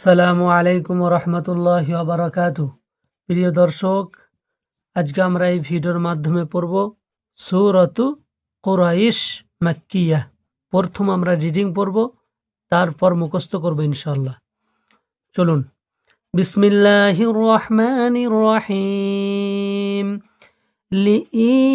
আসসালামু আলাইকুম রহমতুল্লাহ বারাকাত প্রিয় দর্শক, আজকে আমরা এই ভিডিওর মাধ্যমে পড়ব সৌরত কোরাইশ মাক্কিয়া। প্রথম আমরা রিডিং পড়ব, তারপর মুখস্থ করব ইনশাল্লাহ চলুন। বিসমিল্লাহ রহমান রহিম লিলাফি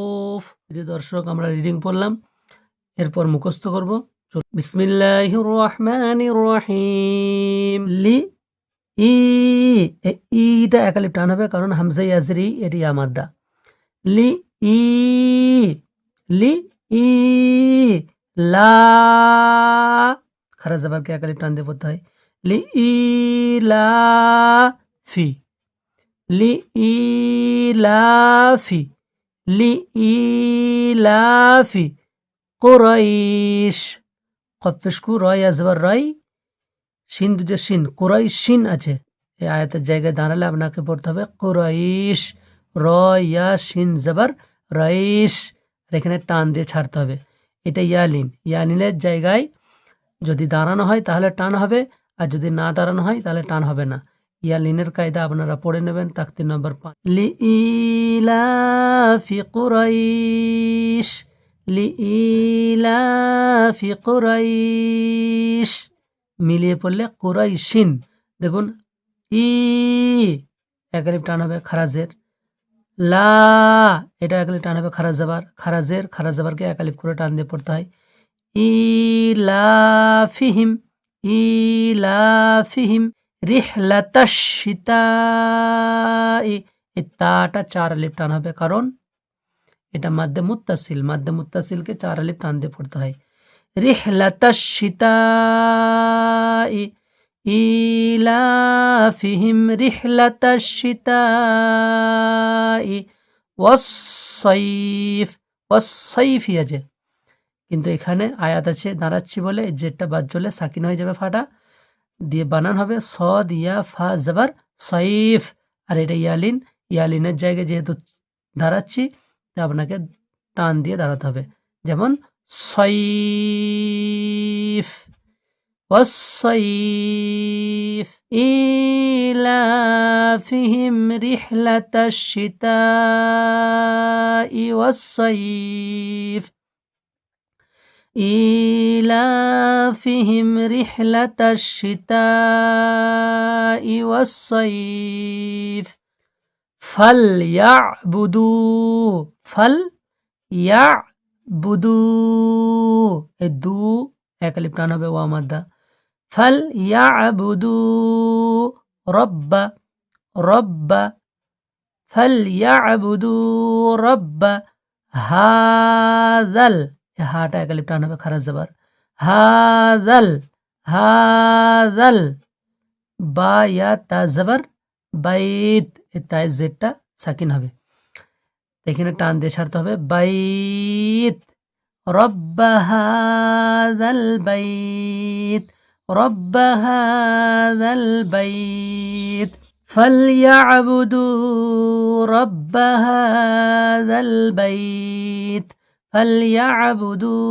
যে দর্শক, আমরা রিডিং পড়লাম। এরপর মুখস্থ করব। বিসমিল্লাহির রহমানির রহিম লি ই ইটা একালিপ টান হবে, কারণ হামজা ইয়াজরি এটি আমাদ্দা লি, ই লি, ই, লা খারা জাবারকে একালিপ টান দিয়ে পড়তে হয়? লি, ই, লা, ফি। লি, ই, লা, ফি। ফি কোরাইশ। কফেশকু রয় আজবার রয়। শিন যে শিন কোরাই শিন আছে। এই আয়াতের জায়গায় দাঁড়ালে আপনাকে পড়তে হবে, কোরাইশ, র, ইয়া শিন জবর রাইশ। এখানে টান দিয়ে ছাড়তে হবে। এটা ইয়ালিন। ইয়ালিনের জায়গায় যদি দাঁড়ানো হয় তাহলে টান হবে, আর যদি না দাঁড়ানো হয় তাহলে টান হবে না। ইয়ালিনের কায়দা আপনারা পড়ে নেবেন তাকতির নম্বর পাঁচ। লি ইলাফি কুরাইশ লি ইলাফি কুরাইশ। মিলিয়ে পড়লে কুরাইশিন। দেখুন, ই, একালিপ টান হবে খারাজের। লা, এটা একালিপ টান হবে খারাজ জাবার খারাজের খারাজ জাবারকে একালিপ করে টান দিয়ে পড়তে হয়। ইলাফিহিম ইলাফিহিম। রিহলাতাশ শীতাই এই তাটা চার আলিপ টান হবে, কারণ এটা মাধ্যে মুত্তাসিল। মাধ্যে মুত্তাসিলকে চার আলিপ টান দিয়ে পড়তে হয়। রিহলাতাশ শীতাই ইলাফিহিম রিহলাতাশ শীতাই ওয়াসাইফ ওয়াসাইফি আছে কিন্তু এখানে আয়াত আছে, দাঁড়াচ্ছি বলে জেটটা বাদ চলে, সাকিন হয়ে যাবে ফাটা। দিয়ে বানান হবে স দিয়া ফা জবর সাইফ আর এটা ইয়ালিন ইয়ালিনের জায়গায় যেহেতু দাঁড়াচ্ছি তা আপনাকে টান দিয়ে দাঁড়াতে হবে যেমন সইফ والصيف إيلافهم رحلة الشتاء والصيف إيلافهم رحلة الشتاء والصيف فليعبدوا فليعبدوا الدو একালিপ টান হবে ওয়া মাদ্দা فليعبدوا رب رب فليعبدوا رب هذا হাটা একালিপ টান হবে খারাজ জবর হাজাল হাজাল বা ইয়া তা জবর বাইত তাই জেডটা সাকিন হবে এখানে টান দিয়ে ছাড়তে হবে বাইত রব্ব হাজাল বাইত রব্ব হাজাল বাইত فليعبدوا رب هذا البيت فليعبدوا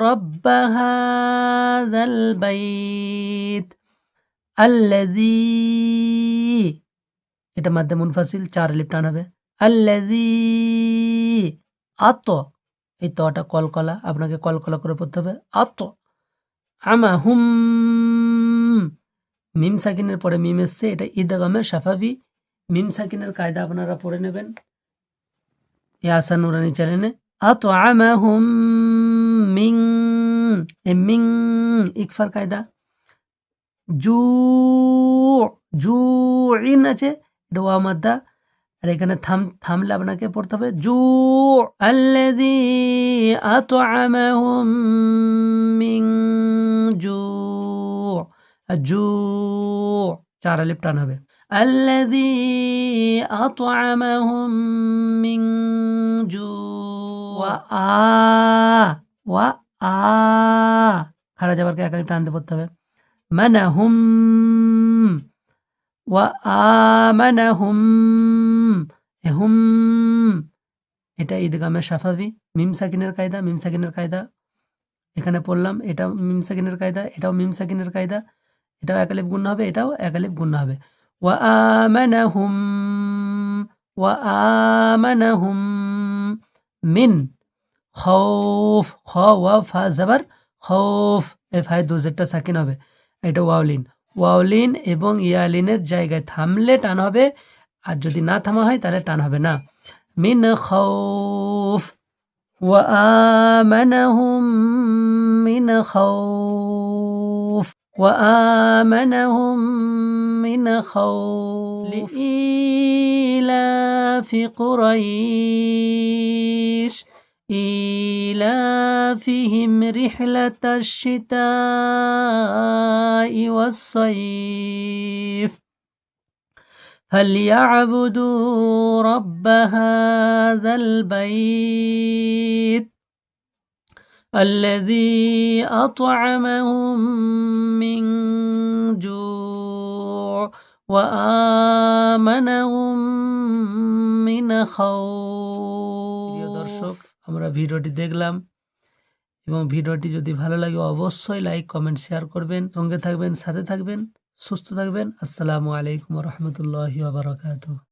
رب هذا البيت الذي এটা মাধ্যম মুনফাসিল চার লিপ টান হবে আল্লাযী আত এই তটা কলকলা আপনাকে কলকলা করে পড়তে হবে আত আমা হুম মিম সাকিনের পরে মিম এসছে এটা ঈদগামের সাফাবি মিম সাকিনের কায়দা আপনারা পড়ে নেবেন এই আসা নুরানি চ্যানেলে أطعمهم من من ইকফার কায়দা জু জু ইন আছে এটা ওয়া মাদ্দা আর এখানে থাম থামলে আপনাকে পড়তে হবে জু আল্লাযী আত'আমাহুম মিন জু জু চার আলিফ টান হবে আল্লাযী আত'আমাহুম মিন জু ওয়া আ ওয়া আ খাড়া যাবারকে এক আলিফ টানতে পড়তে হবে। মানাহুম, ওয়া আমানাহুম হুম এটা ঈদগামের সাফাবি মিম সাকিনের কায়দা, মিম সাকিনের কায়দা। এখানে পড়লাম এটা মিম সাকিনের কায়দা, এটাও মিম সাকিনের কায়দা। এটাও একালিপ গুণ হবে, এটাও একালিপ গুণ হবে। ওয়া আমানাহুম ওয়া আমানাহুম মিন খৌফ খ ওয়া ফা জাবার খৌফ এ ফায় দুজেরটা সাকিন হবে এটা ওয়াউলিন ওয়াউলিন এবং ইয়ালিনের জায়গায় থামলে টান হবে আর যদি না থামা হয় তাহলে টান হবে না মিন খৌফ وآمنهم من خوف وآمنهم من خوف لإيلاف قريش إيلافهم رحلة الشتاء والصيف. فليعبدوا رب هذا البيت. الذي أطعمهم من جوع وآمنهم من خوف প্রিয় দর্শক আমরা ভিডিওটি দেখলাম এবং ভিডিওটি যদি ভালো লাগে অবশ্যই লাইক কমেন্ট শেয়ার করবেন সঙ্গে থাকবেন সাথে থাকবেন সুস্থ থাকবেন আসসালামু আলাইকুম রহমতুল্লাহ বারকাত